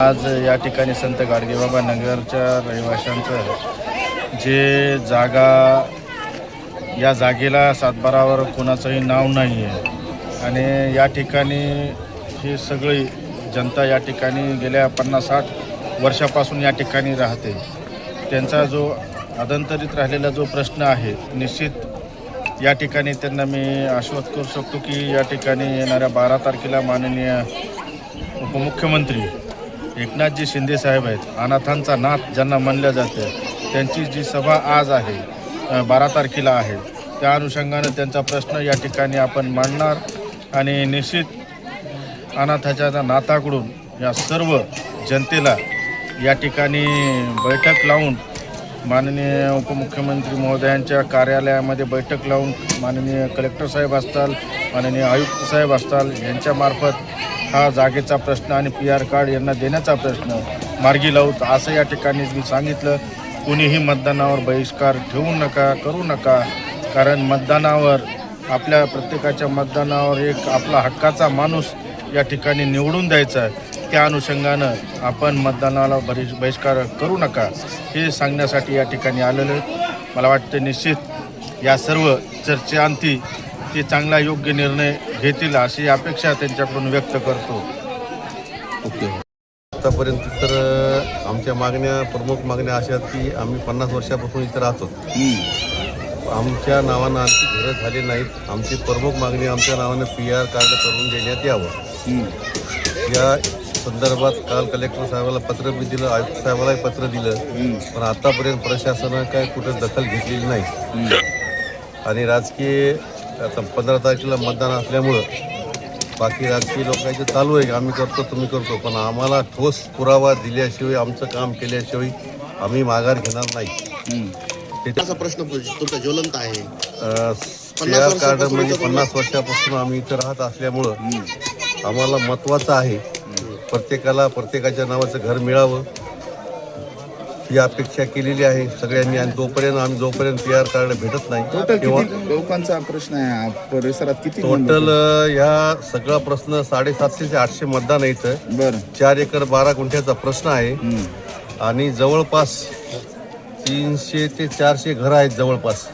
आज या ठिकाणी संत गाडगेबाबा नगरच्या रहिवाशांचं जे जागा या जागेला सातबारावर कोणाचंही नाव नाही आहे आणि या ठिकाणी ही सगळी जनता या ठिकाणी गेल्या पन्नास साठ वर्षापासून या ठिकाणी राहते. त्यांचा जो अदंतरित राहिलेला जो प्रश्न आहे निश्चित या ठिकाणी त्यांना मी आश्वस्त करू शकतो की या ठिकाणी येणाऱ्या बारा तारखेला माननीय उपमुख्यमंत्री एकनाथजी शिंदे साहेब आहेत. अनाथांचा नाथ ज्यांना म्हणलं जातं त्यांची जी सभा आज आहे बारा तारखेला आहे त्या अनुषंगानं त्यांचा प्रश्न या ठिकाणी आपण मांडणार आणि निश्चित अनाथाच्या नाथाकडून या सर्व जनतेला या ठिकाणी बैठक लावून माननीय उपमुख्यमंत्री महोदयांच्या कार्यालयामध्ये बैठक लावून माननीय कलेक्टर साहेब असताल माननीय आयुक्त साहेब असताल यांच्यामार्फत हा जागेचा प्रश्न आणि पी आर कार्ड यांना देण्याचा प्रश्न. मार्गी लावू असं या ठिकाणी मी सांगितलं. कुणीही मतदानावर बहिष्कार ठेवू नका करू नका. कारण मतदानावर आपल्या प्रत्येकाच्या मतदानावर एक आपला हक्काचा माणूस या ठिकाणी निवडून द्यायचा आहे. त्या अनुषंगानं आपण मतदानाला बहिष बहिष्कार करू नका. हे सांगण्यासाठी या ठिकाणी आलेलं मला वाटतं निश्चित या सर्व चर्चेअंती ते चांगला योग्य निर्णय घेतील अशी अपेक्षा त्यांच्याकडून व्यक्त करतो. ओके. आतापर्यंत तर आमच्या मागण्या प्रमुख मागण्या अशा आहेत की आम्ही पन्नास वर्षापासून इथं राहतो. आमच्या नावानं आणखी घरं झाली नाहीत. आमची प्रमुख मागणी आमच्या नावानं पी आर कार्ड करून देण्यात यावं. या संदर्भात काल कलेक्टर साहेबाला पत्र बी दिलं आयुक्त साहेबालाही पत्र दिलं. पण आतापर्यंत प्रशासनानं काय कुठं दखल घेतलेली नाही. आणि राजकीय आता पंधरा तारखेला मतदान असल्यामुळं बाकी राजकीय लोकांचे चालू आहे. की आम्ही करतो तुम्ही करतो. पण आम्हाला ठोस पुरावा दिल्याशिवाय आमचं काम केल्याशिवाय आम्ही माघार घेणार नाही. असा प्रश्न तुमचा ज्वलंत आहे. कार्ड म्हणजे पन्नास वर्षापासून आम्ही इथं राहत असल्यामुळं आम्हाला महत्त्वाचं आहे. प्रत्येकाला प्रत्येकाच्या नावाचं घर मिळावं. ही अपेक्षा केलेली आहे सगळ्यांनी आणि तोपर्यंत आम्ही जोपर्यंत पी आर कार्ड भेटत नाही किंवा लोकांचा प्रश्न आहे? हा परिसरात किती टोटल ह्या सगळा प्रश्न साडेसातशे ते आठशे मतदान आहे इथं बर. चार एकर बारा गुंठ्याचा प्रश्न आहे. आणि जवळपास तीनशे ते चारशे घरं आहेत जवळपास.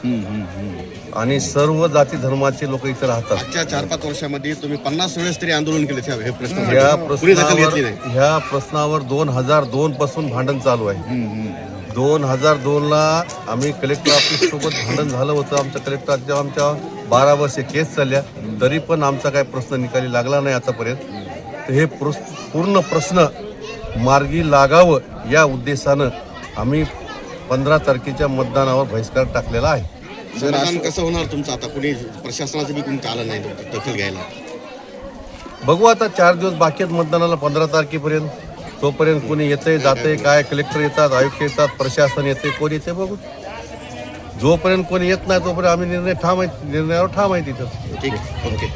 आणि सर्व जाती धर्माचे लोक इथे राहतात. चार पाच वर्षामध्ये तुम्ही पन्नास वेळेस तरी आंदोलन केले हे प्रश्न दखल प्रश्नावर ह्या प्रश्नावर दोन हजार दोन पासून भांडण चालू आहे. दोन हजार दोन ला आम्ही कलेक्टर ऑफिस सोबत भांडण झालं होतं. आमच्या कलेक्टर जेव्हा आमच्या बारा वर्षे केस चालल्या तरी पण आमचा काही प्रश्न निकाली लागला नाही आतापर्यंत. तर हे पूर्ण प्रश्न मार्गी लागावं या उद्देशानं आम्ही पंधरा तारखेच्या मतदानावर बहिष्कार टाकलेला आहे. समाधान कसं होणार तुमचं? आता कुणी प्रशासनाचं बी कोणी आलं नाही दखल घ्यायला. बघू आता चार दिवस बाकी आहेत मतदानाला पंधरा तारखेपर्यंत. तोपर्यंत कोणी येतंय जातंय काय कलेक्टर येतात आयुक्त येतात प्रशासन येते कोण येते बघू. जोपर्यंत कोणी येत नाही तोपर्यंत आम्ही निर्णय ठाम आहे निर्णयावर ठाम आहे तिथं. ठीक ओके.